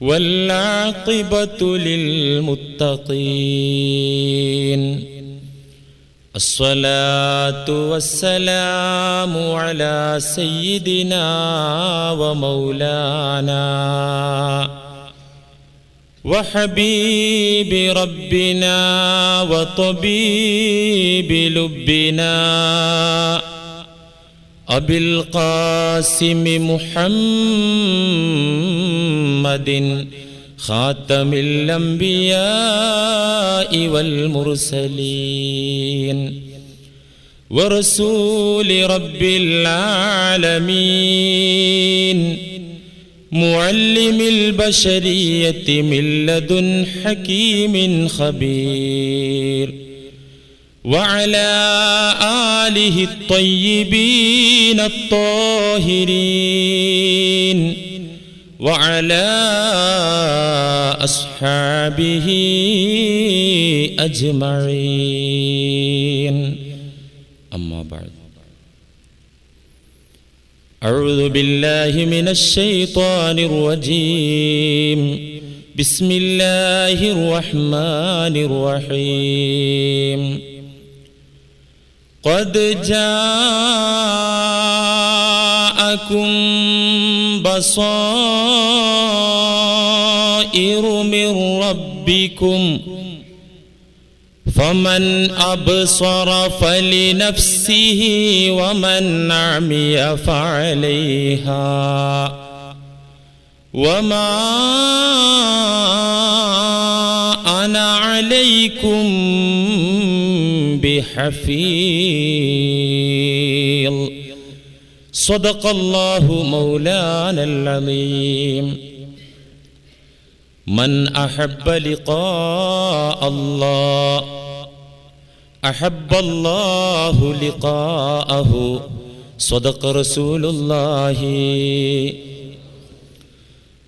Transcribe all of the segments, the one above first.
والعاقبة للمتقين. الصلاة والسلام على سيدنا ومولانا وحبيب ربنا وطبيب لبنا أبي القاسم محمد خاتم الأنبياء والمرسلين ورسول رب العالمين معلم البشرية من لدن حكيم خبير وعلى آله الطيبين الطاهرين وعلى أصحابه أجمعين. أما بعد. أعوذ بالله من الشيطان الرجيم. بسم الله الرحمن الرحيم. قد جاءكم بصائر من ربكم فمن أبصر فلنفسه ومن عمي فعليها وما أنا عليكم بحفيظ صدق الله مولانا العظيم من أحب لقاء الله أحب الله لقاءه. صدق رسول الله.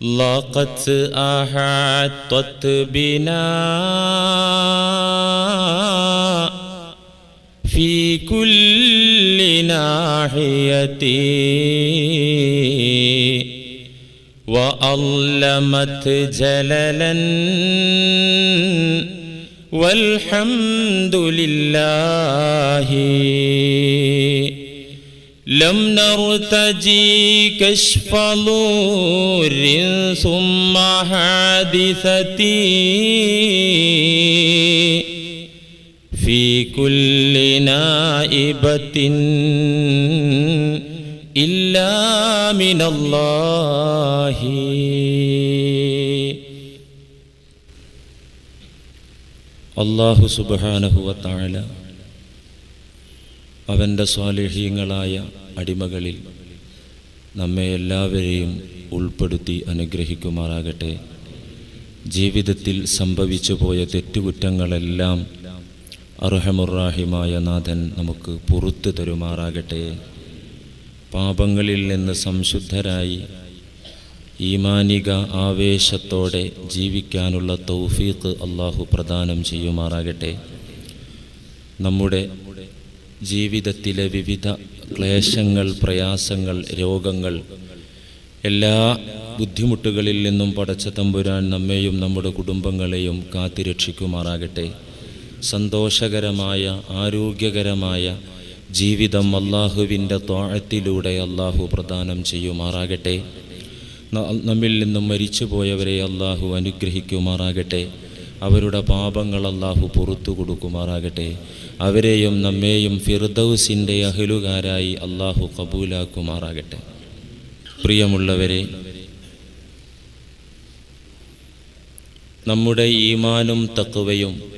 لقد أحاطت بنا. في كل ناحية وأظلمت جللا والحمد لله لم نرتجي كشف ضور ثم حادثتي في كل نائبة إلا من الله അള്ളാഹു സുബാനഹുവത്താഴ അവൻ്റെ സ്വാലേഹ്യങ്ങളായ അടിമകളിൽ നമ്മെ എല്ലാവരെയും ഉൾപ്പെടുത്തി അനുഗ്രഹിക്കുമാറാകട്ടെ ജീവിതത്തിൽ സംഭവിച്ചു പോയ തെറ്റുകുറ്റങ്ങളെല്ലാം അർഹമുറാഹിമായ നാഥൻ നമുക്ക് പുറത്തു തരുമാറാകട്ടെ. പാപങ്ങളിൽ നിന്ന് സംശുദ്ധരായി ഈമാനിക ആവേശത്തോടെ ജീവിക്കാനുള്ള തൗഫീഖ് അള്ളാഹു പ്രദാനം ചെയ്യുമാറാകട്ടെ. നമ്മുടെ ജീവിതത്തിലെ വിവിധ ക്ലേശങ്ങൾ പ്രയാസങ്ങൾ രോഗങ്ങൾ എല്ലാ ബുദ്ധിമുട്ടുകളിൽ നിന്നും പടച്ച തമ്പുരാൻ നമ്മെയും നമ്മുടെ കുടുംബങ്ങളെയും കാത്തിരക്ഷിക്കുമാറാകട്ടെ. സന്തോഷകരമായ ആരോഗ്യകരമായ ജീവിതം അള്ളാഹുവിന്റെ തോഴത്തിലൂടെ അള്ളാഹു പ്രദാനം ചെയ്യുമാറാകട്ടെ. നമ്മിൽ നിന്നും മരിച്ചുപോയവരെ അള്ളാഹു അനുഗ്രഹിക്കുമാറാകട്ടെ. അവരുടെ പാപങ്ങൾ അള്ളാഹു പുറത്തു കൊടുക്കുമാറാകട്ടെ. അവരെയും നമ്മെയും ഫിർദൌസിന്റെ അഹലുകാരായി അള്ളാഹു കബൂലാക്കുമാറാകട്ടെ. പ്രിയമുള്ളവരെ നമ്മുടെ ഈമാനും തക്കുവയും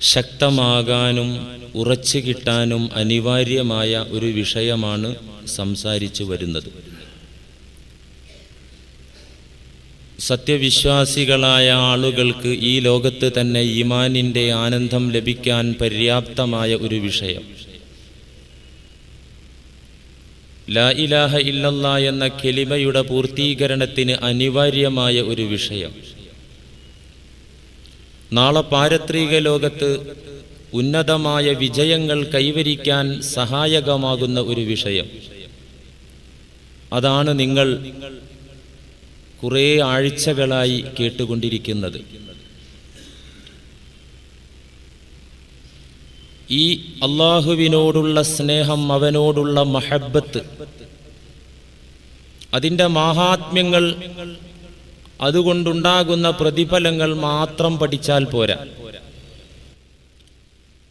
ശക്തമാകാനും ഉറച്ചു കിട്ടാനും അനിവാര്യമായ ഒരു വിഷയമാണ് സംസാരിച്ചു വരുന്നത്. സത്യവിശ്വാസികളായ ആളുകൾക്ക് ഈ ലോകത്ത് തന്നെ ഈമാനിന്റെ ആനന്ദം ലഭിക്കാൻ പര്യാപ്തമായ ഒരു വിഷയം. ലാ ഇലാഹ ഇല്ലല്ല എന്ന കെലിമയുടെ പൂർത്തീകരണത്തിന് അനിവാര്യമായ ഒരു വിഷയം. നാളെ പാരത്രിക ലോകത്ത് ഉന്നതമായ വിജയങ്ങൾ കൈവരിക്കാൻ സഹായകമാകുന്ന ഒരു വിഷയം. അതാണ് നിങ്ങൾ കുറേ ആഴ്ചകളായി കേട്ടുകൊണ്ടിരിക്കുന്നത്. ഈ അള്ളാഹുവിനോടുള്ള സ്നേഹം അവനോടുള്ള മഹബത്ത് അതിന്റെ മാഹാത്മ്യങ്ങൾ അതുകൊണ്ടുണ്ടാകുന്ന പ്രതിഫലങ്ങൾ മാത്രം പഠിച്ചാൽ പോരാ.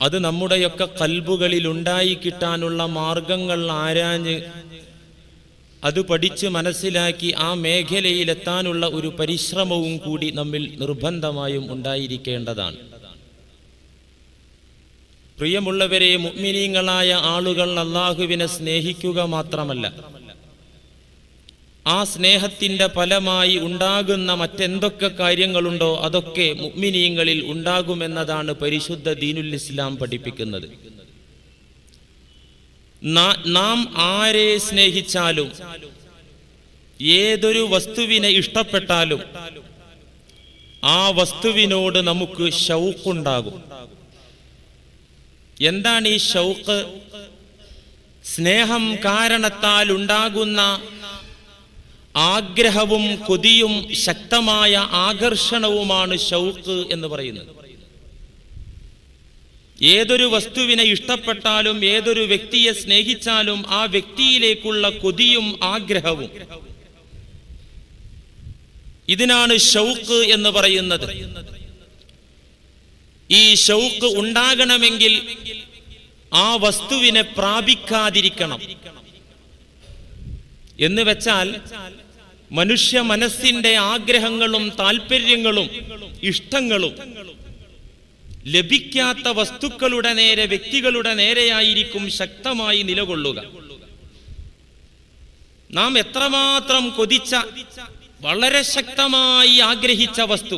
അത് നമ്മുടെയൊക്കെ കൽബുകളിൽ ഉണ്ടായി കിട്ടാനുള്ള മാർഗങ്ങൾ ആരാഞ്ഞ് അത് പഠിച്ച് മനസ്സിലാക്കി ആ മേഖലയിലെത്താനുള്ള ഒരു പരിശ്രമവും കൂടി നമ്മിൽ നിർബന്ധമായും ഉണ്ടായിരിക്കേണ്ടതാണ്. പ്രിയമുള്ളവരെ മുഗ്മിനീങ്ങളായ ആളുകൾ അള്ളാഹുവിനെ സ്നേഹിക്കുക മാത്രമല്ല. ആ സ്നേഹത്തിന്റെ ഫലമായി ഉണ്ടാകുന്ന മറ്റെന്തൊക്കെ കാര്യങ്ങളുണ്ടോ അതൊക്കെ മുഗ്മിനീങ്ങളിൽ ഉണ്ടാകുമെന്നതാണ് പരിശുദ്ധ ദീനുൽ ഇസ്ലാം പഠിപ്പിക്കുന്നത്. നാം ആരെ സ്നേഹിച്ചാലും ഏതൊരു വസ്തുവിനെ ഇഷ്ടപ്പെട്ടാലും ആ വസ്തുവിനോട് നമുക്ക് ഷൗക്കുണ്ടാകും എന്താണ് ഈ ഷൗക്ക് സ്നേഹം കാരണത്താൽ ഉണ്ടാകുന്ന ആഗ്രഹവും കൊതിയും ശക്തമായ ആകർഷണവുമാണ് ഷൗക്ക് എന്ന് പറയുന്നത്. ഏതൊരു വസ്തുവിനെ ഇഷ്ടപ്പെട്ടാലും ഏതൊരു വ്യക്തിയെ സ്നേഹിച്ചാലും ആ വ്യക്തിയിലേക്കുള്ള കൊതിയും ആഗ്രഹവും. ഇതിനാണ് ഷൗക്ക് എന്ന് പറയുന്നത്. ഈ ഷൗക്ക് ഉണ്ടാകണമെങ്കിൽ ആ വസ്തുവിനെ പ്രാപിക്കാതിരിക്കണം. എന്ന് വെച്ചാൽ മനുഷ്യ മനസ്സിന്റെ ആഗ്രഹങ്ങളും താല്പര്യങ്ങളും ഇഷ്ടങ്ങളും ലഭിക്കാത്ത വസ്തുക്കളുടെ നേരെ വ്യക്തികളുടെ നേരെയായിരിക്കും ശക്തമായി നിലകൊള്ളുക. നാം എത്രമാത്രം കൊതിച്ച വളരെ ശക്തമായി ആഗ്രഹിച്ച വസ്തു.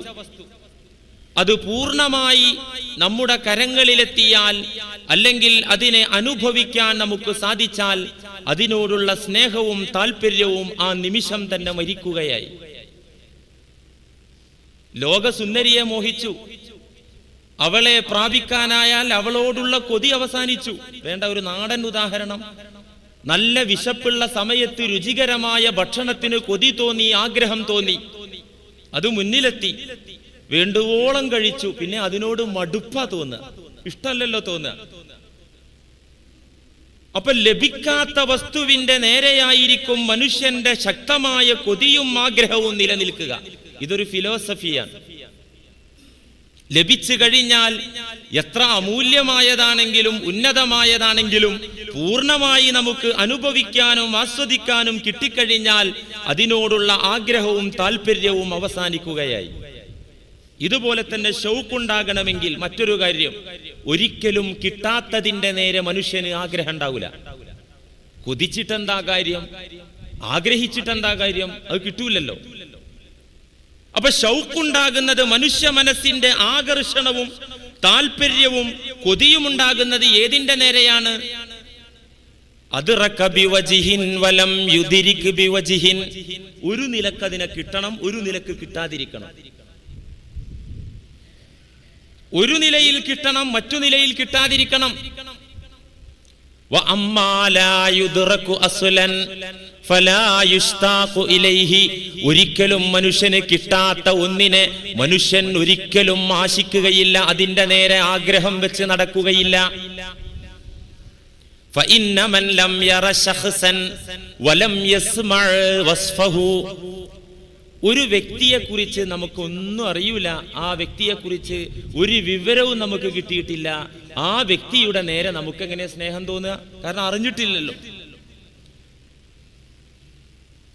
അത് പൂർണമായി നമ്മുടെ കരങ്ങളിലെത്തിയാൽ അല്ലെങ്കിൽ അതിനെ അനുഭവിക്കാൻ നമുക്ക് സാധിച്ചാൽ അതിനോടുള്ള സ്നേഹവും താല്പര്യവും ആ നിമിഷം തന്നെ മരിക്കുകയായി. ലോകസുന്ദരിയെ മോഹിച്ചു. അവളെ പ്രാപിക്കാനായാൽ അവളോടുള്ള കൊതി അവസാനിച്ചു. വേണ്ട ഒരു നാടൻ ഉദാഹരണം. നല്ല വിശപ്പുള്ള സമയത്ത് രുചികരമായ ഭക്ഷണത്തിന് കൊതി തോന്നി ആഗ്രഹം തോന്നി. അത് മുന്നിലെത്തി. വേണ്ടുവോളം കഴിച്ചു. പിന്നെ അതിനോട് മടുപ്പാ തോന്നുക. ഇഷ്ടമല്ലല്ലോ തോന്നുക. അപ്പൊ ലഭിക്കാത്ത വസ്തുവിന്റെ നേരെയായിരിക്കും മനുഷ്യന്റെ ശക്തമായ കൊതിയും ആഗ്രഹവും നിലനിൽക്കുക. ഇതൊരു ഫിലോസഫിയാണ്. ലഭിച്ചു കഴിഞ്ഞാൽ എത്ര അമൂല്യമായതാണെങ്കിലും ഉന്നതമായതാണെങ്കിലും പൂർണമായി നമുക്ക് അനുഭവിക്കാനും ആസ്വദിക്കാനും കിട്ടിക്കഴിഞ്ഞാൽ അതിനോടുള്ള ആഗ്രഹവും താല്പര്യവും അവസാനിക്കുകയായി. ഇതുപോലെ തന്നെ ഷൗക്കുണ്ടാകണമെങ്കിൽ മറ്റൊരു കാര്യം. ഒരിക്കലും കിട്ടാത്തതിന്റെ നേരെ മനുഷ്യന് ആഗ്രഹം ഉണ്ടാവില്ല കൊതിച്ചിട്ടെന്താ കാര്യം? ആഗ്രഹിച്ചിട്ടെന്താ കാര്യം? അത് കിട്ടൂലല്ലോ. അപ്പൊ ഷൗക്കുണ്ടാകുന്നത് മനുഷ്യ മനസ്സിന്റെ ആകർഷണവും താല്പര്യവും കൊതിയും ഉണ്ടാകുന്നത് ഏതിന്റെ നേരെയാണ് ഒരു നിലയ്ക്ക് അതിനെ കിട്ടണം ഒരു നിലയ്ക്ക് കിട്ടാതിരിക്കണം. ഒരു നിലയിൽ കിട്ടണം മറ്റു നിലയിൽ കിട്ടാതിരിക്കണം. ഒരിക്കലും മനുഷ്യന് കിട്ടാത്ത ഒന്നിനെ മനുഷ്യൻ ഒരിക്കലും ആശിക്കുകയില്ല അതിന്റെ നേരെ ആഗ്രഹം വെച്ച് നടക്കുകയില്ല. ഫഇന്നമൻ ലം യറ ശഖ്സൻ വലം യസ്മഅ വസ്ഫഹു. ഒരു വ്യക്തിയെക്കുറിച്ച് നമുക്കൊന്നും അറിയില്ല ആ വ്യക്തിയെക്കുറിച്ച് ഒരു വിവരവും നമുക്ക് കിട്ടിയിട്ടില്ല. ആ വ്യക്തിയുടെ നേരെ നമുക്കെങ്ങനെ സ്നേഹം തോന്നുക? കാരണം അറിഞ്ഞിട്ടില്ലല്ലോ വഅദ്റക ബികമാലിഹി വലാ യുസ്താഖു ഇലൈഹി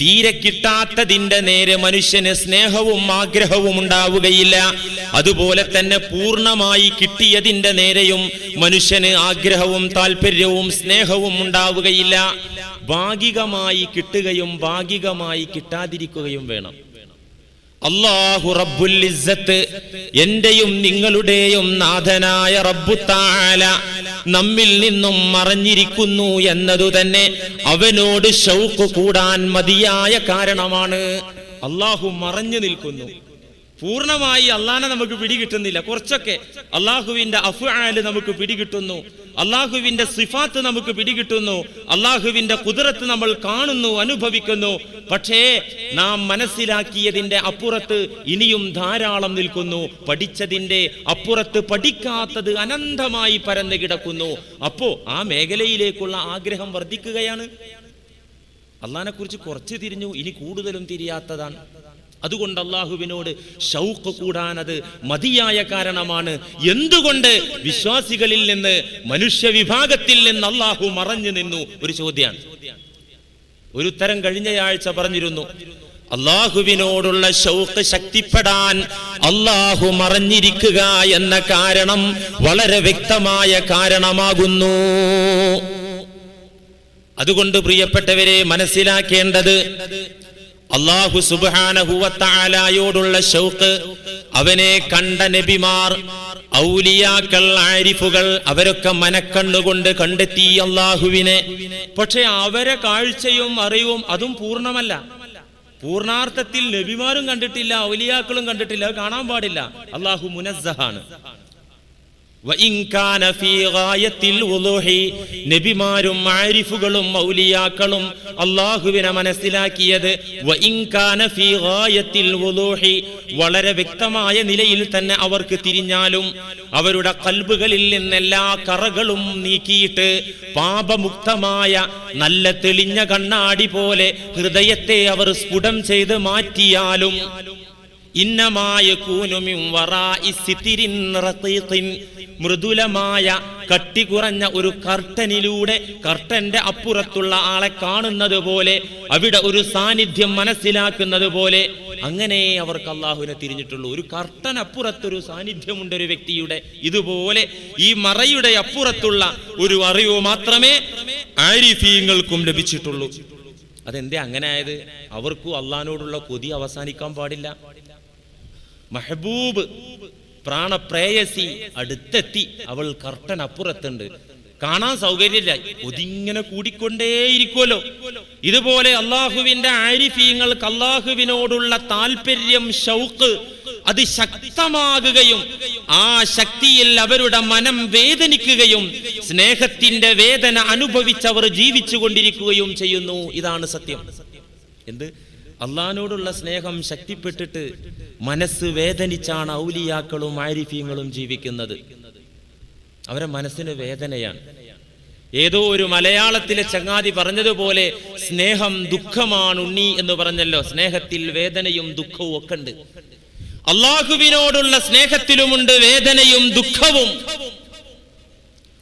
തീരെ കിട്ടാത്തതിന്റെ നേരെ മനുഷ്യന് സ്നേഹവും ആഗ്രഹവും ഉണ്ടാവുകയില്ല. അതുപോലെ തന്നെ പൂർണമായി കിട്ടിയതിന്റെ നേരെയും മനുഷ്യന് ആഗ്രഹവും താല്പര്യവും സ്നേഹവും ഉണ്ടാവുകയില്ല. ഭാഗികമായി കിട്ടുകയും ഭാഗികമായി കിട്ടാതിരിക്കുകയും വേണം. അള്ളാഹു റബ്ബുൽ എന്റെയും നിങ്ങളുടെയും നാഥനായ റബ്ബു താല നമ്മിൽ നിന്നും മറഞ്ഞിരിക്കുന്നു എന്നതു തന്നെ അവനോട് ഷൗക്ക് കൂടാൻ മതിയായ കാരണമാണ്. അള്ളാഹു മറഞ്ഞു നിൽക്കുന്നു. പൂർണമായി അള്ളാനെ നമുക്ക് പിടികിട്ടുന്നില്ല. കുറച്ചൊക്കെ അള്ളാഹുവിന്റെ അഫ്ആൽ നമുക്ക് പിടികിട്ടുന്നു. അള്ളാഹുവിന്റെ സിഫാത്ത് നമുക്ക് പിടികിട്ടുന്നു. അള്ളാഹുവിന്റെ കുതിരത്ത് നമ്മൾ കാണുന്നു അനുഭവിക്കുന്നു. പക്ഷേ നാം മനസ്സിലാക്കിയതിന്റെ അപ്പുറത്ത് ഇനിയും ധാരാളം നിൽക്കുന്നു. പഠിച്ചതിന്റെ അപ്പുറത്ത് പഠിക്കാത്തത് അനന്തമായി പരന്നു കിടക്കുന്നു. അപ്പോ ആ മേഖലയിലേക്കുള്ള ആഗ്രഹം വർദ്ധിക്കുകയാണ്. അള്ളഹാനെ കുറിച്ച് കുറച്ച് തിരിഞ്ഞു ഇനി കൂടുതലും തിരിയാത്തതാണ്. അതുകൊണ്ട് അള്ളാഹുവിനോട് ഷൗക്ക് കൂടാനത് മതിയായ കാരണമാണ്. എന്തുകൊണ്ട് വിശ്വാസികളിൽ നിന്ന് മനുഷ്യ വിഭാഗത്തിൽ നിന്ന് അള്ളാഹു മറഞ്ഞു നിന്നു? ഒരു ചോദ്യമാണ്. ഒരു തരം കഴിഞ്ഞയാഴ്ച പറഞ്ഞിരുന്നു. അള്ളാഹുവിനോടുള്ള ഷൗക്ക് ശക്തിപ്പെടാൻ അള്ളാഹു മറഞ്ഞിരിക്കുക എന്ന കാരണം വളരെ വ്യക്തമായ കാരണമാകുന്നു. അതുകൊണ്ട് പ്രിയപ്പെട്ടവരെ മനസ്സിലാക്കേണ്ടത് അള്ളാഹു സുബാനഹുവത്താലായോടുള്ള ഷൗക്ക് അവനെ കണ്ട നബിമാർ ഔലിയാക്കൾ ആരിഫുകൾ അവരൊക്കെ മനക്കണ്ണുകൊണ്ട് കണ്ടെത്തി അള്ളാഹുവിനെ പക്ഷെ അവരെ കാഴ്ചയും അറിവും അതും പൂർണമല്ല. പൂർണാർത്ഥത്തിൽ നബിമാരും കണ്ടിട്ടില്ല ഔലിയാക്കളും കണ്ടിട്ടില്ല കാണാൻ പാടില്ല. അള്ളാഹു മുനസ്സഹാണ്. നബിമാരും ആരിഫുകളും മൗലിയാക്കളും അള്ളാഹുവിനെ മനസ്സിലാക്കിയത് വളരെ വ്യക്തമായ നിലയിൽ തന്നെ അവർക്ക് തിരിഞ്ഞാലും അവരുടെ കൽബുകളിൽ നിന്നെല്ലാ കറകളും നീക്കിയിട്ട് പാപമുക്തമായ നല്ല തെളിഞ്ഞ കണ്ണാടി പോലെ ഹൃദയത്തെ അവർ സ്ഫുടം ചെയ്ത് മാറ്റിയാലും മൃദുലമായ കട്ടി കുറഞ്ഞ ഒരു കർട്ടനിലൂടെ കർട്ടന്റെ അപ്പുറത്തുള്ള ആളെ കാണുന്നത് പോലെ അവിടെ ഒരു സാന്നിധ്യം മനസ്സിലാക്കുന്നത് പോലെ അങ്ങനെ അവർക്ക് അള്ളാഹുവിനെ തിരിഞ്ഞിട്ടുള്ളൂ. ഒരു കർട്ടൻ അപ്പുറത്തൊരു സാന്നിധ്യമുണ്ട് ഒരു വ്യക്തിയുടെ. ഇതുപോലെ ഈ മറയുടെ അപ്പുറത്തുള്ള ഒരു അറിവ് മാത്രമേ ആരിഫീങ്ങൾക്കും ലഭിച്ചിട്ടുള്ളൂ. അതെന്തേ അങ്ങനെ ആയത്? അവർക്കും അള്ളഹാനോടുള്ള കൊതി അവസാനിക്കാൻ പാടില്ല. മെഹബൂബ് പ്രാണപ്രേയസി അടുത്തെത്തി. അവൾ കർട്ടൻ അപ്പുറത്തുണ്ട് കാണാൻ സൗകര്യമില്ല. ഒതിങ്ങനെ കൂടിക്കൊണ്ടേയിരിക്കുമല്ലോ ഇതുപോലെ അള്ളാഹുവിന്റെ ആരിഫീങ്ങൾക്ക് അള്ളാഹുവിനോടുള്ള താല്പര്യം ഷൗക്ക് അത് ശക്തമാകുകയും ആ ശക്തിയിൽ അവരുടെ മനം വേദനിക്കുകയും സ്നേഹത്തിന്റെ വേദന അനുഭവിച്ചവർ ജീവിച്ചു കൊണ്ടിരിക്കുകയും ചെയ്യുന്നു. ഇതാണ് സത്യം. എന്ത്? അള്ളഹാനോടുള്ള സ്നേഹം ശക്തിപ്പെട്ടിട്ട് മനസ്സ് വേദനിച്ചാണ് ഔലിയാക്കളും ആരിഫീങ്ങളും ജീവിക്കുന്നത്. അവരെ മനസ്സിന് വേദനയാണ്. ഏതോ ഒരു മലയാളത്തിലെ ചങ്ങാതി പറഞ്ഞതുപോലെ സ്നേഹം ദുഃഖമാണ് ഉണ്ണി എന്ന് പറഞ്ഞല്ലോ. സ്നേഹത്തിൽ വേദനയും ദുഃഖവും ഒക്കെ ഉണ്ട് അള്ളാഹുവിനോടുള്ള സ്നേഹത്തിലുമുണ്ട് വേദനയും ദുഃഖവും.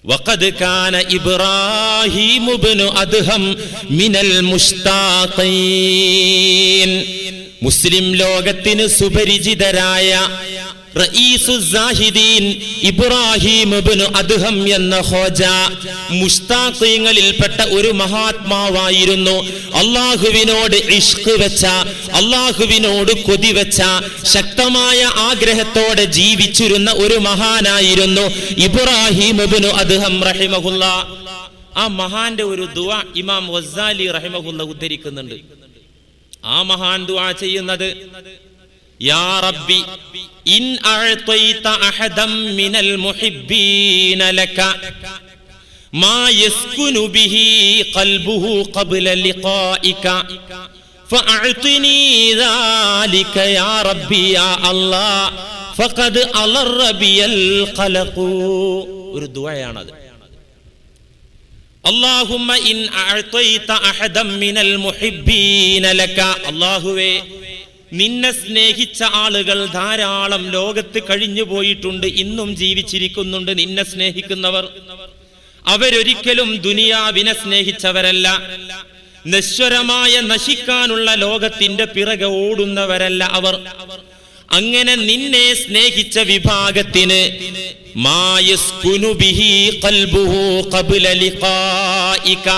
وقد كان إبراهيم بن أدهم من المشتاقين മുസ്ലിം ലോകത്തിന് സുപരിചിതരായ റഈസു സാഹിദീൻ ഇബ്രാഹിം അദ്ഹം എന്ന ഒരു മഹാത്മാവായിരുന്നു. അള്ളാഹുവിനോട് ഇഷ്ക് വെച്ച അള്ളാഹുവിനോട് കൊതി വെച്ച ശക്തമായ ആഗ്രഹത്തോടെ ജീവിച്ചിരുന്ന ഒരു മഹാനായിരുന്നു ഇബ്രാഹിം അദ്ഹം റഹിമഹുല്ല. ആ മഹാന്റെ ഒരു ദുവ ഇമാം റഹിമഹുല്ല ഉദ്ധരിക്കുന്നുണ്ട്. ആ മഹാൻ ദുആ ചെയ്യുന്നത് യാ റബ്ബി ഇൻ അഹദം മിനൽ മുഹിബ്ബീന ലക മാ യസ്കുനു ബിഹി ഖൽബുഹു ഖബ്ല ലിഖായിക ഫഅഅ്തിനി ദാലിക യാ റബ്ബി യാ അല്ലാഹ് ഫഖദ് അലർ ബിയൽ ഖലഖു. ഒരു ദുആയാണത്. അല്ലാഹുമ്മ ഇൻ അഅ്തൈത അഹദം മിനൽ മുഹിബ്ബീന ലക. അല്ലാഹുവേ നിന്നെ സ്നേഹിച്ച ആളുകൾ ധാരാളം ലോകത്ത് കഴിഞ്ഞു പോയിട്ടുണ്ട് ഇന്നും ജീവിച്ചിരിക്കുന്നുണ്ട് നിന്നെ സ്നേഹിക്കുന്നവർ. അവരൊരിക്കലും ദുനിയാവിനെ സ്നേഹിച്ചവരല്ല. നശ്വരമായ നശിക്കാനുള്ള ലോകത്തിന്റെ പിറകെ ഓടുന്നവരല്ല അവർ. അങ്ങനെ നിന്നെ സ്നേഹിച്ച വിഭാഗത്തിന് മായസ്കുനുബിഹി ബിഹി ഖൽബുഹു ഖബ്ല ലിഖായിക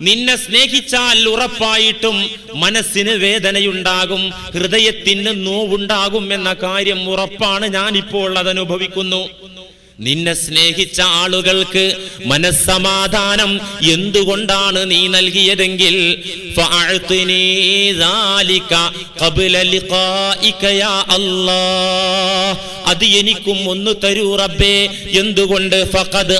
നിന്നെ സ്നേഹിച്ചാൽ ഉറപ്പായിട്ടും മനസ്സിന് വേദനയുണ്ടാകും ഹൃദയത്തിന് നോവുണ്ടാകും എന്ന കാര്യം ഉറപ്പാണ് ഞാനിപ്പോൾ അതനുഭവിക്കുന്നു. നിന്നെ സ്നേഹിച്ച ആളുകൾക്ക് മനസ്സമാധാനം എന്തുകൊണ്ടാണ് നീ നൽകിയതെങ്കിൽ അത് എനിക്കും ഒന്ന് തരൂ റബ്ബേ. എന്തുകൊണ്ട്? ഫഖദ്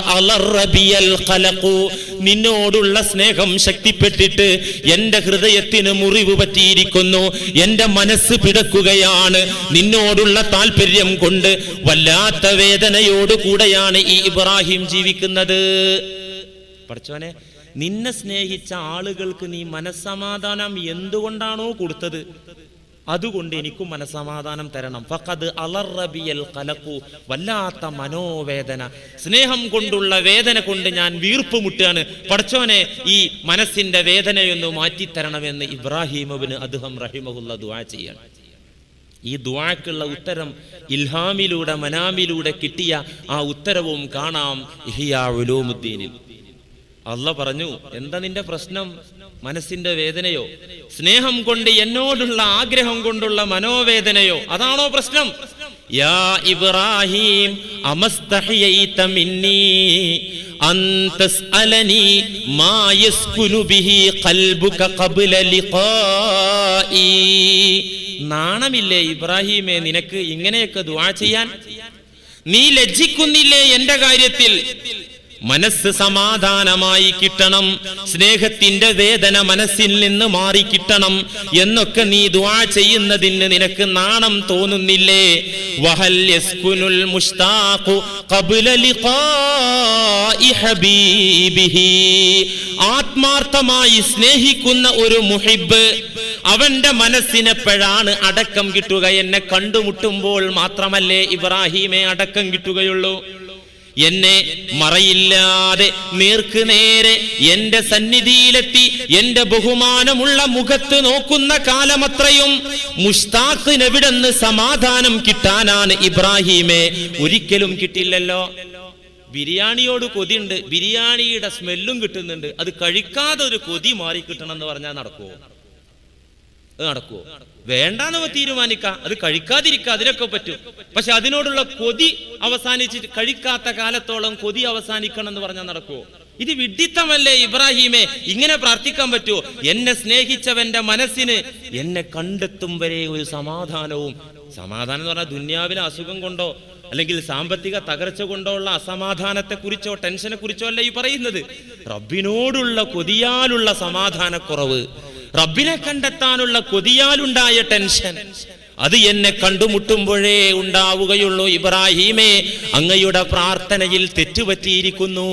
ഖലഖു. നിന്നോടുള്ള സ്നേഹം ശക്തിപ്പെട്ടിട്ട് എന്റെ ഹൃദയത്തിന് മുറിവ് പറ്റിയിരിക്കുന്നു. എന്റെ മനസ്സ് പിടക്കുകയാണ്. നിന്നോടുള്ള താല്പര്യം കൊണ്ട് വല്ലാത്ത വേദനയോട് കൂടെയാണ് ഈ ഇബ്രാഹിം ജീവിക്കുന്നത്. പഠിച്ചോനെ നിന്നെ സ്നേഹിച്ച ആളുകൾക്ക് നീ മനസ്സമാധാനം എന്തുകൊണ്ടാണോ കൊടുത്തത്? അതുകൊണ്ട് എനിക്കും മനസമാധാനം തരണം. ഫഖദ് അലറബിയൽ കലക്കു വല്ലാത്ത മനോവേദന. സ്നേഹം കൊണ്ടുള്ള വേദന കൊണ്ട് ഞാൻ വീർപ്പ് മുട്ടുകയാണ്. പഠിച്ചോനെ ഈ മനസ്സിന്റെ വേദനയൊന്ന് മാറ്റിത്തരണമെന്ന് ഇബ്രാഹിമബിന് അദ്ദേഹം റഹിമഹുല്ല ദുആ ചെയ്യണം. ഈ ദുആക്കുള്ള ഉത്തരം ഇൽഹാമിലൂടെ മനാമിലൂടെ കിട്ടിയ ആ ഉത്തരവും കാണാം. ഇഹിയാ ഉലൂമുദ്ദീനിൽ. പറഞ്ഞു എന്താ നിന്റെ പ്രശ്നം? മനസ്സിന്റെ വേദനയോ? സ്നേഹം കൊണ്ട് എന്നോടുള്ള ആഗ്രഹം കൊണ്ടുള്ള മനോവേദനയോ? അതാണോ പ്രശ്നം? യാ ഇബ്രാഹിം മിന്നീ മാ ബിഹി ഖൽബുക ഖബ്ല ലിഖാഇ. നാണമില്ലേ ഇബ്രാഹിമേ നിനക്ക് ഇങ്ങനെയൊക്കെ ദുആ ചെയ്യാൻ? നീ ലജ്ജിക്കുന്നില്ലേ എന്റെ കാര്യത്തിൽ? മനസ്സ് സമാധാനമായി കിട്ടണം. സ്നേഹത്തിന്റെ വേദന മനസ്സിൽ നിന്ന് മാറി കിട്ടണം. എന്നൊക്കെ നീ ദുആ ചെയ്യുന്നതിന് നിനക്ക് നാണം തോന്നുന്നില്ലേ? വഹൽ യസ്കുനുൽ മുഷ്താഖു ഖബ്ല ലിഖാഇ ഹബീബിഹി. ആത്മാർത്ഥമായി സ്നേഹിക്കുന്ന ഒരു മുഹിബ് അവന്റെ മനസ്സിനെപ്പോഴാണ് അടക്കം കിട്ടുക? എന്നെ കണ്ടുമുട്ടുമ്പോൾ മാത്രമല്ലേ ഇബ്രാഹീമെ അടക്കം കിട്ടുകയുള്ളൂ. എന്നെ മറയില്ലാതെ നേർക്ക് നേരെ എന്റെ സന്നിധിയിലെത്തി എന്റെ ബഹുമാനമുള്ള മുഖത്ത് നോക്കുന്ന കാലമത്രയും മുഷ്താഖിനെവിടെന്ന് സമാധാനം കിട്ടാനാണ് ഇബ്രാഹീമെ. ഒരിക്കലും കിട്ടില്ലല്ലോ. ബിരിയാണിയോട് കൊതിയുണ്ട്. ബിരിയാണിയുടെ സ്മെല്ലും കിട്ടുന്നുണ്ട്. അത് കഴിക്കാതെ ഒരു കൊതി മാറി കിട്ടണം എന്ന് പറഞ്ഞാൽ നടക്കുമോ അത് നടക്കുമോ വേണ്ടാന്ന് തീരുമാനിക്കാം. അത് കഴിക്കാതിരിക്കുക അതിനൊക്കെ പറ്റും. പക്ഷെ അതിനോടുള്ള കൊതി അവസാനിച്ചിട്ട് കഴിക്കാത്ത കാലത്തോളം കൊതി അവസാനിക്കണം എന്ന് പറഞ്ഞാൽ നടക്കുമോ ഇത് വിഡിത്തമല്ലേ ഇബ്രാഹീമെ? ഇങ്ങനെ പ്രാർത്ഥിക്കാൻ പറ്റുമോ എന്നെ സ്നേഹിച്ചവന്റെ മനസ്സിന് എന്നെ കണ്ടെത്തും വരെ ഒരു സമാധാനവും. സമാധാനം എന്ന് പറഞ്ഞാൽ ദുന്യാവിലെ അസുഖം കൊണ്ടോ അല്ലെങ്കിൽ സാമ്പത്തിക തകർച്ച കൊണ്ടോ ഉള്ള അസമാധാനത്തെ കുറിച്ചോ ടെൻഷനെ കുറിച്ചോ അല്ല ഈ പറയുന്നത്. റബ്ബിനോടുള്ള കൊതിയാലുള്ള സമാധാനക്കുറവ് റബ്ബിനെ കണ്ടെത്താനുള്ള കൊതിയാലുണ്ടായ ടെൻഷൻ. അത് എന്നെ കണ്ടുമുട്ടുമ്പോഴേ ഉണ്ടാവുകയുള്ളൂ ഇബ്രാഹീമേ. അങ്ങയുടെ പ്രാർത്ഥനയിൽ തെറ്റുപറ്റിയിരിക്കുന്നു.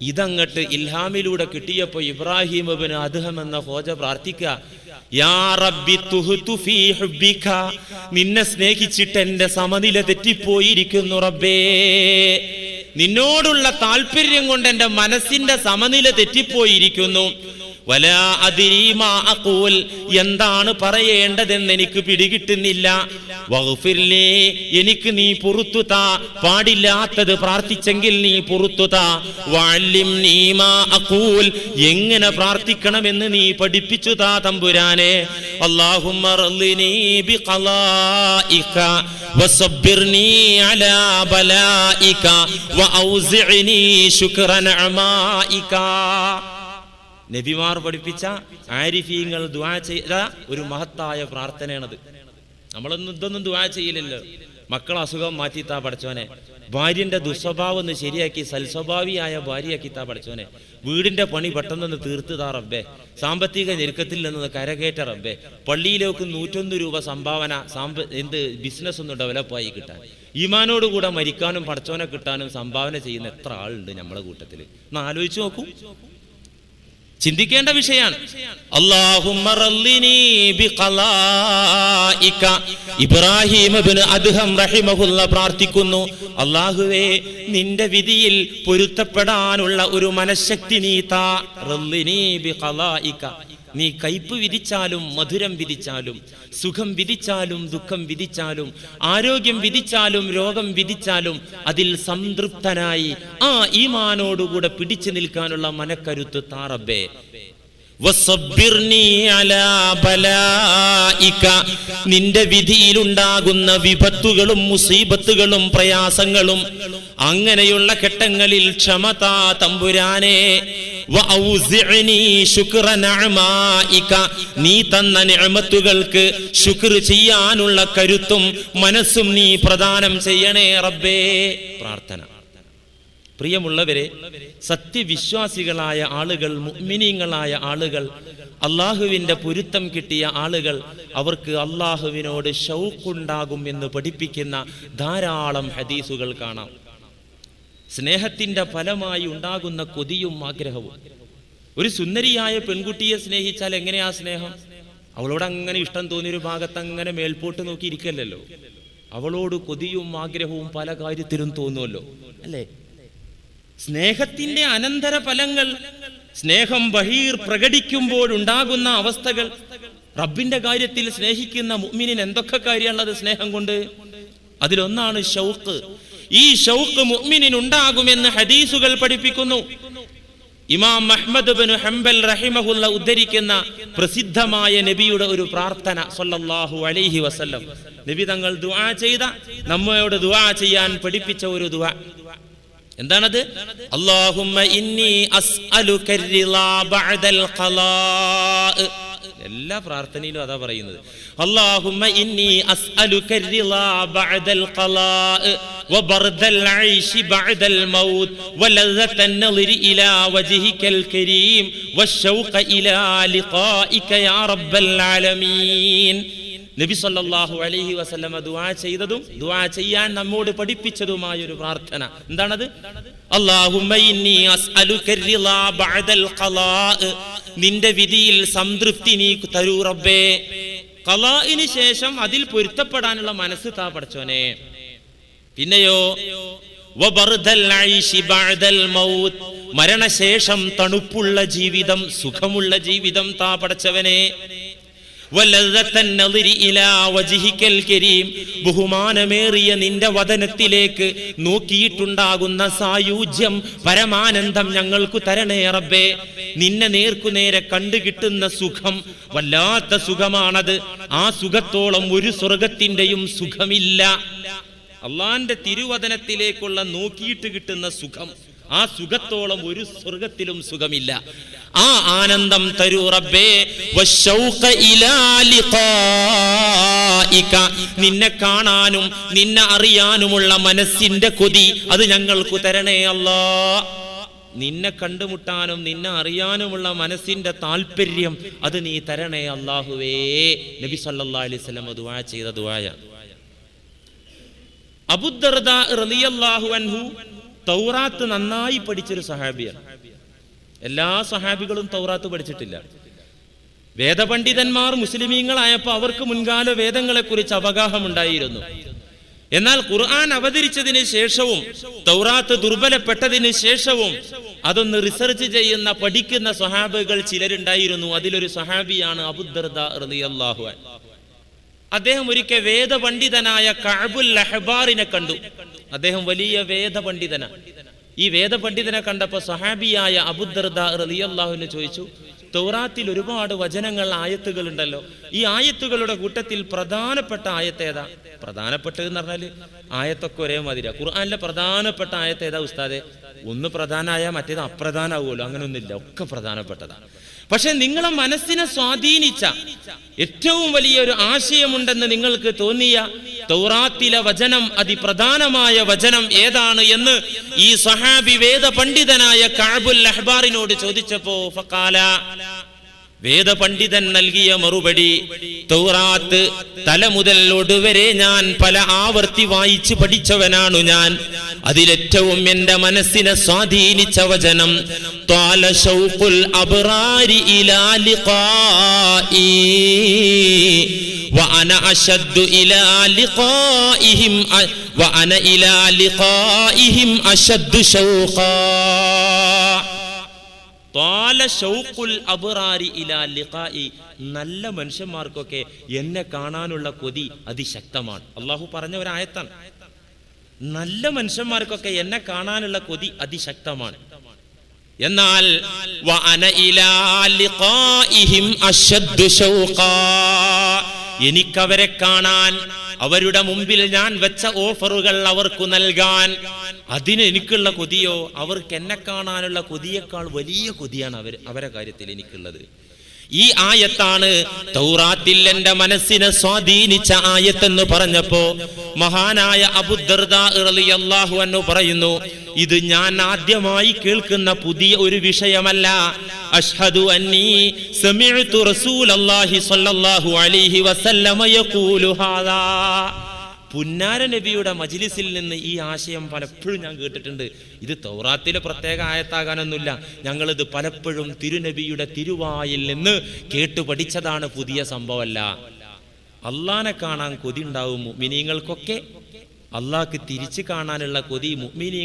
ഇതങ്ങട്ട് ഇൽഹാമിലൂടെ കിട്ടിയപ്പോ ഇബ്രാഹിം അദ്ദേഹം എന്ന ഹോജ പ്രാർത്ഥിക്കുക നിന്നെ സ്നേഹിച്ചിട്ട് എന്റെ സമനില തെറ്റിപ്പോയിരിക്കുന്നു റബ്ബേ. നിന്നോടുള്ള താല്പര്യം കൊണ്ട് എന്റെ മനസ്സിന്റെ സമനില തെറ്റിപ്പോയിരിക്കുന്നു. എന്താണ് പറയേണ്ടതെന്ന് എനിക്ക് പിടികിട്ടുന്നില്ല. വഹുഫിർലേ എനിക്ക് നീ പുറത്തു താ. പാടില്ലാത്തത് പ്രാർത്ഥിച്ചെങ്കിൽ നീ പുറത്തു താ. വാല്യം നീമാ അക്കൂൽ എങ്ങനെ പ്രാർത്ഥിക്കണമെന്ന് നീ പഠിപ്പിച്ചു താ തമ്പുരാനെ. അല്ലാഹുമ്മ നബിമാർ പഠിപ്പിച്ച ആരിഫീങ്ങൾ ദുആ ചെയ്ത ഒരു മഹത്തായ പ്രാർത്ഥനയാണത്. നമ്മളൊന്നും ഇതൊന്നും ദുആ ചെയ്യില്ലല്ലോ. മക്കൾ അസുഖം മാറ്റിത്താ പഠിച്ചോനെ ഭാര്യന്റെ ദുസ്വഭാവം ഒന്ന് ശരിയാക്കി സൽസ്വഭാവിയായ ഭാര്യയാക്കി താ പഠിച്ചോനെ വീടിന്റെ പണി പെട്ടെന്നൊന്ന് തീർത്ത് താ റബ്ബേ. സാമ്പത്തിക ഞെരുക്കത്തിൽ നിന്ന് കരകേറ്റ റബ്ബേ. പള്ളിയിലേക്ക് നൂറ്റൊന്ന് രൂപ സംഭാവന സാമ്പ എന്ത് ബിസിനസ് ഒന്ന് ഡെവലപ്പായി കിട്ടാൻ. ഈമാനോട് കൂടെ മരിക്കാനും പഠിച്ചോനെ കിട്ടാനും സംഭാവന ചെയ്യുന്ന എത്ര ആളുണ്ട് നമ്മളെ കൂട്ടത്തിൽ ഒന്ന് ആലോചിച്ച് നോക്കൂ. ചിന്തിക്കേണ്ട വിഷയമാണ്. ഇബ്രാഹിം അദ്ഹം റഹിമഹുല്ല പ്രാർത്ഥിക്കുന്നു അള്ളാഹുവേ നിന്റെ വിധിയിൽ പൊരുത്തപ്പെടാനുള്ള ഒരു മനഃശക്തി നീ താ ബി ബിഖലാഇക. നീ കയ്പ് വിധിച്ചാലും മധുരം വിധിച്ചാലും സുഖം വിധിച്ചാലും ദുഃഖം വിധിച്ചാലും ആരോഗ്യം വിധിച്ചാലും രോഗം വിധിച്ചാലും അതിൽ സംതൃപ്തനായി ആ ഈമാനോടുകൂടെ പിടിച്ചു നിൽക്കാനുള്ള മനക്കരുത്ത് താറബേ. നിന്റെ വിധിയിലുണ്ടാകുന്ന വിപത്തുകളും മുസീബത്തുകളും പ്രയാസങ്ങളും അങ്ങനെയുള്ള ഘട്ടങ്ങളിൽ ക്ഷമതാ തമ്പുരാനെ. നീ തന്ന നിഅമത്തുകൾക്ക് ശുക്ർ ചെയ്യാനുള്ള കരുത്തും മനസ്സും നീ പ്രദാനം ചെയ്യണേ റബ്ബേ. പ്രാർത്ഥന. പ്രിയമുള്ളവരെ സത്യവിശ്വാസികളായ ആളുകൾ മുഅ്മിനീങ്ങളായ ആളുകൾ അള്ളാഹുവിന്റെ പൊരുത്തം കിട്ടിയ ആളുകൾ അവർക്ക് അള്ളാഹുവിനോട് ഷൗക്കുണ്ടാകും എന്ന് പഠിപ്പിക്കുന്ന ധാരാളം ഹദീസുകൾ കാണാം. സ്നേഹത്തിന്റെ ഫലമായി ഉണ്ടാകുന്ന കൊതിയും ആഗ്രഹവും. ഒരു സുന്ദരിയായ പെൺകുട്ടിയെ സ്നേഹിച്ചാൽ എങ്ങനെയാ സ്നേഹം? അവളോട് അങ്ങനെ ഇഷ്ടം തോന്നിയൊരു ഭാഗത്ത് അങ്ങനെ മേൽപോട്ട് നോക്കി ഇരിക്കല്ലല്ലോ അവളോട് കൊതിയും ആഗ്രഹവും പല കാര്യത്തിലും തോന്നുമല്ലോ. അല്ലേ? സ്നേഹത്തിന്റെ അനന്തര ഫലങ്ങൾ സ്നേഹം ബഹീർ പ്രകടിക്കുമ്പോഴുണ്ടാകുന്ന അവസ്ഥകൾ റബ്ബിന്റെ കാര്യത്തിൽ സ്നേഹിക്കുന്ന മുഅ്മിനിന് എന്തൊക്കെ കാര്യമുള്ളത് സ്നേഹം കൊണ്ട്? അതിലൊന്നാണ് ഷൗക്ക് ഈ ഷൗക്ക് മുഅ്മിനിനുണ്ടാകുമെന്ന് ഹദീസുകൾ പഠിപ്പിക്കുന്നു. ഇമാം അഹ്മദ് ബിൻ ഹംബൽ റഹിമഹുള്ള ഉദ്ധരിക്കുന്ന പ്രസിദ്ധമായ നബിയുടെ ഒരു പ്രാർത്ഥന സല്ലല്ലാഹു അലൈഹി വസല്ലം. നബി തങ്ങൾ ദുആ ചെയ്ത നമ്മയോട് ദുആ ചെയ്യാൻ പഠിപ്പിച്ച ഒരു ദുആ. എന്താണത്? അല്ലാഹുമ്മ ഇന്നി അസ്അലുക ബഅദൽ ഖലാ. എല്ലാ പ്രാർത്ഥനയിലും അതാ പറയുന്നത് അല്ലാഹുമ്മ ഇന്നി അസ്അലുക റിളാ ബഅദൽ ഖലാ وبرد العيش بعد الموت ولذة النظر إلى وجهك الكريم والشوق إلى لقائك يا رب العالمين നബി സല്ലല്ലാഹു അലൈഹി വസല്ലമ ദുആ ചെയ്തതും ദുആ ചെയ്യാൻ നമ്മോട് പഠിപ്പിച്ചതുമായ ഒരു പ്രാർത്ഥന എന്താണത് അല്ലാഹുമ്മ ഇന്നി അസ്അലുക റിളാ ബഅദൽ ഖലാ നിന്റെ വിധിയിൽ സംതൃപ്തി നീ തരൂ റബ്ബേ. കലാഇന് ശേഷം അതിൽ പൊരുത്തപ്പെടാനുള്ള മനസ്സ് താ പഠിച്ചോനെ പിന്നെയോ മരണശേഷം തണുപ്പുള്ള ജീവിതം സുഖമുള്ള ജീവിതം താ പടച്ചവനെ. ബഹുമാനമേറിയ നിന്റെ വതനത്തിലേക്ക് നോക്കിയിട്ടുണ്ടാകുന്ന സായൂജ്യം പരമാനന്ദം ഞങ്ങൾക്ക് തരണേ റബ്ബേ. നിന്നെ നേർക്കുനേരെ കണ്ടു കിട്ടുന്ന സുഖം വല്ലാത്ത സുഖമാണത്. ആ സുഖത്തോളം ഒരു സ്വർഗത്തിന്റെയും സുഖമില്ല. അള്ളാന്റെ തിരുവതനത്തിലേക്കുള്ള നോക്കിയിട്ട് കിട്ടുന്ന സുഖം ആ സുഖത്തോളം ഒരു സ്വർഗത്തിലും സുഖമില്ല. ആ ആനന്ദം തരൂ റബ്ബേ. നിന്നെ കാണാനും നിന്നെ അറിയാനുമുള്ള മനസ്സിന്റെ കൊതി അത് ഞങ്ങൾക്ക് തരണേ അല്ലാ. നിന്നെ കണ്ടുമുട്ടാനും നിന്നെ അറിയാനുമുള്ള മനസ്സിന്റെ താല്പര്യം അത് നീ തരണേ അള്ളാഹുവേ നബി സല്ലല്ലാഹു അലൈഹി വസല്ലം ദുആ ചെയ്ത ദുവായ അബുദർദ റളിയല്ലാഹു അൻഹു തൗറാത്ത് നന്നായി പഠിച്ചൊരു സഹാബിയാണ്. എല്ലാ സഹാബികളും തൗറാത്ത് പഠിച്ചിട്ടില്ല. വേദപണ്ഡിതന്മാർ മുസ്ലിമീങ്ങളായപ്പോൾ അവർക്ക് മുൻകാല വേദങ്ങളെക്കുറിച്ച് അവഗാഹമുണ്ടായിരുന്നു. എന്നാൽ ഖുർആൻ അവതരിച്ചതിന് ശേഷവും തൗറാത്ത് ദുർബലപ്പെട്ടതിന് ശേഷവും അതൊന്ന് റിസർച്ച് ചെയ്യുന്ന പഠിക്കുന്ന സഹാബികൾ ചിലരുണ്ടായിരുന്നു. അതിലൊരു സഹാബിയാണ് അബുദർദ റളിയല്ലാഹു അദ്ദേഹം ഒരിക്കൽ വേദപണ്ഡിതനായ കഅബുൽ അഹബാറിനെ കണ്ടു. അദ്ദേഹം വലിയ വേദപണ്ഡിതന. ഈ വേദപണ്ഡിതനെ കണ്ടപ്പോൾ സഹാബിയായ അബുദർദ റളിയല്ലാഹുവിനെ ചോദിച്ചു തൗറാത്തിൽ ഒരുപാട് വചനങ്ങൾ ആയത്തുകൾ ഉണ്ടല്ലോ ഈ ആയത്തുകളുടെ കൂട്ടത്തിൽ പ്രധാനപ്പെട്ട ആയത്തേതാ പ്രധാനപ്പെട്ടത് എന്ന് പറഞ്ഞാൽ ആയത്തൊക്കെ ഒരേ മതിര ഖുർആാനിലെ പ്രധാനപ്പെട്ട ആയത്തേതാ ഉസ്താദെ? ഒന്ന് പ്രധാനമായ മറ്റേത് അപ്രധാനമാവുമല്ലോ അങ്ങനെയൊന്നുമില്ല ഒക്കെ പ്രധാനപ്പെട്ടതാണ് പക്ഷെ നിങ്ങളെ മനസ്സിനെ സ്വാധീനിച്ച ഏറ്റവും വലിയൊരു ആശയമുണ്ടെന്ന് നിങ്ങൾക്ക് തോന്നിയ തൗറാത്തിലെ വചനം അതിപ്രധാനമായ വചനം ഏതാണ് എന്ന് ഈ സഹാബി വേദ പണ്ഡിതനായ കാബുൽ അഹ്ബാറിനോട് ചോദിച്ചപ്പോ ഫക്കാല വേദപണ്ഡിതൻ നൽകിയ മറുപടി തൗറാത്ത് തല മുതൽ ഒടുവരെ ഞാൻ പല ആവർത്തി വായിച്ച് പഠിച്ചവനാണു ഞാൻ. അതിലേറ്റവും എന്റെ മനസ്സിനെ സ്വാധീനിച്ച വചനം ത്വാല ശൗഖുൽ അബ്റാരി ഇലാ ലിഖാഇ وأنا أشد إلى لقائهم وأنا إلى لقائهم أشد شوقا طال شوق الأبرار إلى لقائي നല്ല മനുഷ്യന്മാർക്കൊക്കെ എന്നെ കാണാനുള്ള കൊതി അതിശക്തമാണ് അള്ളാഹു പറഞ്ഞ ഒരായത്താണ് നല്ല മനുഷ്യന്മാർക്കൊക്കെ എന്നെ കാണാനുള്ള കൊതി അതിശക്തമാണ് എന്നാൽ. എനിക്കവരെ കാണാൻ അവരുടെ മുമ്പിൽ ഞാൻ വെച്ച ഓഫറുകൾ അവർക്ക് നൽകാൻ അതിന് എനിക്കുള്ള കൊതിയോ അവർക്ക് എന്നെ കാണാനുള്ള കൊതിയേക്കാൾ വലിയ കൊതിയാണ് അവർ അവരെ കാര്യത്തിൽ എനിക്കുള്ളത് ഈ ആയത്താണ് തൗറാത്തിൽ എന്റെ മനസ്സിനെ സ്വാധീനിച്ച ആയത്തെന്ന് പറഞ്ഞപ്പോ മഹാനായ അബുദർദാഹു എന്ന് പറയുന്നു ഇത് ഞാൻ ആദ്യമായി കേൾക്കുന്ന പുതിയ ഒരു വിഷയമല്ല. അഷ്ഹദു അന്നി സമിഅ്തു റസൂലല്ലാഹി സ്വല്ലല്ലാഹു അലൈഹി വസല്ലമ യഖൂലു ഹാദാ. പുന്നാര നബിയുടെ മജിലിസിൽ നിന്ന് ഈ ആശയം പലപ്പോഴും ഞാൻ കേട്ടിട്ടുണ്ട്. ഇത് തൗറാത്തിലെ പ്രത്യേക ആയത്താകാനൊന്നുമില്ല. ഞങ്ങളിത് പലപ്പോഴും തിരുനബിയുടെ തിരുവായിൽ നിന്ന് കേട്ടു പഠിച്ചതാണ് പുതിയ സംഭവമല്ല. അള്ളാനെ കാണാൻ കൊതി ഉണ്ടാവും മുഅ്മിനീങ്ങൾക്കൊക്കെ. അള്ളാഹ്ക്ക് തിരിച്ചു കാണാനുള്ള കൊതി മുഅ്മിനീങ്ങൾ